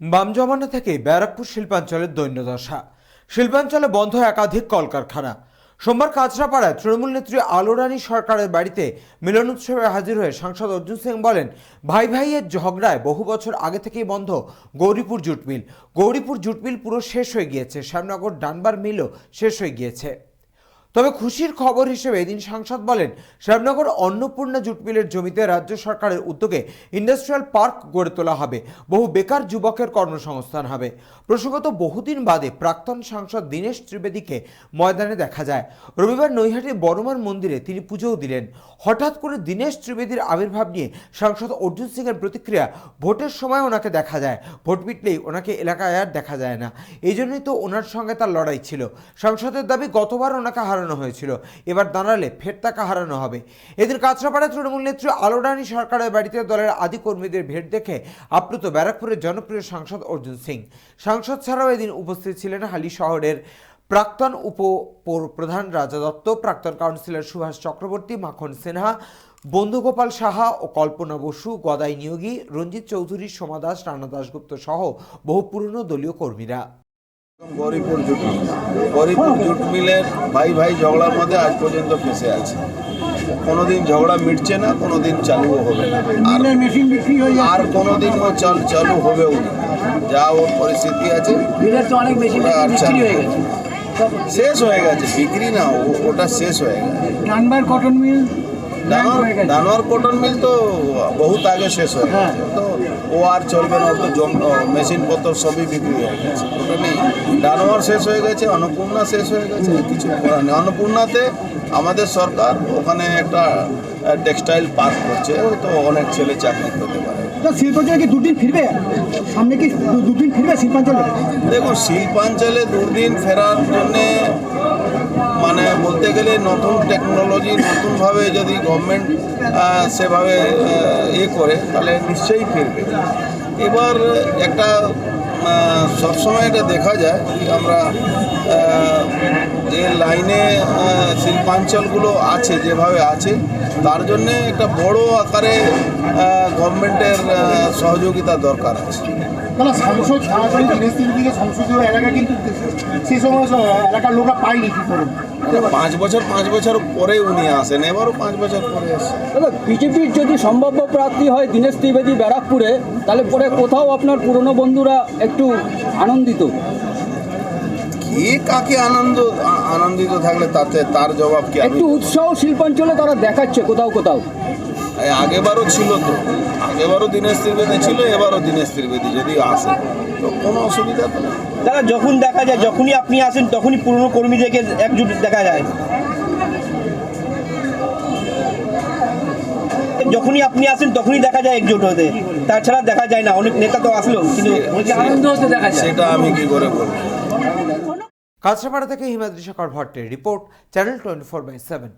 বাম জমানা থেকে ব্যারাকপুর শিল্পাঞ্চলের দৈন্যদশা শিল্পাঞ্চলে বন্ধ একাধিক কলকারখানা। সোমবার কাঁচরাপাড়ায় তৃণমূল নেত্রী আলোরানী সরকারের বাড়িতে মিলন উৎসবে হাজির হয়ে সাংসদ অর্জুন সিং বলেন, ভাই ভাইয়ের ঝগড়ায় বহু বছর আগে থেকেই বন্ধ Gauripur jute mill Gauripur jute mill পুরো শেষ হয়ে গিয়েছে, শ্যামনগর ডানবার মিলও শেষ হয়ে গিয়েছে। তবে খুশির খবর হিসেবে এদিন সাংসদ বলেন, শ্যামনগর অন্নপূর্ণা জুট মিলের জমিতে রাজ্য সরকারের উদ্যোগে ইন্ডাস্ট্রিয়াল পার্ক গড়ে তোলা হবে। বহু বেকার যুবকের কর্মসংস্থান হবে। প্রসঙ্গত, বহুদিন বাদে প্রাক্তন সাংসদ দীনেশ ত্রিবেদীকে ময়দানে দেখা যায়। রবিবার নৈহাটির বড়মার মন্দিরে তিনি পুজোও দিলেন। হঠাৎ করে দীনেশ ত্রিবেদীর আবির্ভাব নিয়ে সাংসদ অর্জুন সিংয়ের প্রতিক্রিয়া ভোটের সময় ওনাকে দেখা যায়। ভোট মিটলেই ওনাকে এলাকায় আর দেখা যায় না। এই জন্যই তো ওনার সঙ্গে তার লড়াই ছিল। সাংসদের দাবি, গতবার ওনাকে হারানো হয়েছিল। এবার দাঁড়ালে ফের তাকে হারানো হবে। এদিন কাঁচরাপাড়া তৃণমূল নেত্রী আলোরানী সরকারের বাড়িতে দলের আদি কর্মীদের ভিড় দেখে আপ্লুত ব্যারাকপুরের জনপ্রিয় সাংসদ অর্জুন সিং। সাংসদ ছাড়াও এদিন উপস্থিত ছিলেন হালি শহরের প্রাক্তন উপ প্রধান রাজা দত্ত, প্রাক্তন কাউন্সিলর সুভাষ চক্রবর্তী, মাখন সিনহা, বন্ধুগোপাল সাহা ও কল্পনা বসু, গদাই নিয়োগী, রঞ্জিত চৌধুরী, সোমা দাস, রানা দাশগুপ্ত সহ বহু পুরনো দলীয় কর্মীরা। Gauripur jute mill. Gauripur jute মিলের ভাই ভাই ঝগড়ার মধ্যে আজ পর্যন্ত ফেসে আছে। কোনোদিন ঝগড়া মিটছে না কোনোদিন চালুও হবে আর মেশিন বিক্রি হয়ে আর কোনোদিন ও চাল চালু হবেও না। যা ওর পরিস্থিতি আছে অনেক বেশি আর চালু হয়ে গেছে। শেষ হয়ে গেছে বিক্রি না ওটা শেষ হয়ে গেছে। ডানবার কটন মিল ডানোয়ার হয়ে। ডানোয়ার কটন মিল তো বহুত আগে শেষ হয়ে গেছে। তো ও আর চলবে না তো মেশিনপত্র সবই বিক্রি হয়ে গেছে। ওটা নেই ডানোয়ার শেষ হয়ে গেছে অন্নপূর্ণা শেষ হয়ে গেছে কিছু করার নেই। অন্নপূর্ণাতে আমাদের সরকার ওখানে একটা টেক্সটাইল পার্ক করছে তো অনেক ছেলে চাকরি করতে শিল্পাঞ্চলে কি দুদিন ফিরবে? সামনে কি দুদিন ফিরবে শিল্পাঞ্চলে? দেখুন শিল্পাঞ্চলে দুদিন ফেরার জন্যে মানে বলতে গেলে নতুন টেকনোলজি নতুনভাবে যদি গভর্নমেন্ট সেভাবে আহ, ইয়ে করে তাহলে নিশ্চয়ই ফিরবে। এবার একটা সবসময় এটা দেখা যায় আমরা যে লাইনে শিল্পাঞ্চলগুলো আছে যেভাবে আছে তার জন্যে একটা বড় আকারে গভর্নমেন্টের সহযোগিতা দরকার আছে। না সরাসরি দিকে সংসদীয় এলাকা কিন্তু সেই সময় সব এলাকার লোকরা পায়নি কি করে? পাঁচ বছর পাঁচ বছর পরে উনি আসেন এবারও পাঁচ বছর পরে আসেন দাদা বিজেপির যদি সম্ভাব্য প্রার্থী হয় দীনেশ ত্রিবেদী ব্যারাকপুরে তাহলে পরে কোথাও আপনার পুরনো বন্ধুরা একটু আনন্দিত। কে কাকে আনন্দ আনন্দিত থাকলে তাতে তার জবাব কি একটু উৎসাহ শিল্পাঞ্চলে তারা দেখাচ্ছে কোথাও কোথাও। আগেবারও ছিল তো। আগেবারও দীনেশ ত্রিবেদী ছিল এবারও দীনেশ ত্রিবেদী যদি আসে। তো কোনো অসুবিধা তো দাদা যখন দেখা যায় যখনই আপনি আসেন তখনই পুরনো কর্মীদেরকে একজুট দেখা যায়। যখনই আপনি আসেন তখনই দেখা যায় একজোট হতে। তাছাড়া দেখা যায় না অনেক নেতা তো আসলো কিন্তু আনন্দ হতে দেখা যায়। সেটা আমি কি করে বলব? কাঁচরাপাড়া থেকে Himadri Shekhar ভট্টের report channel twenty four by seven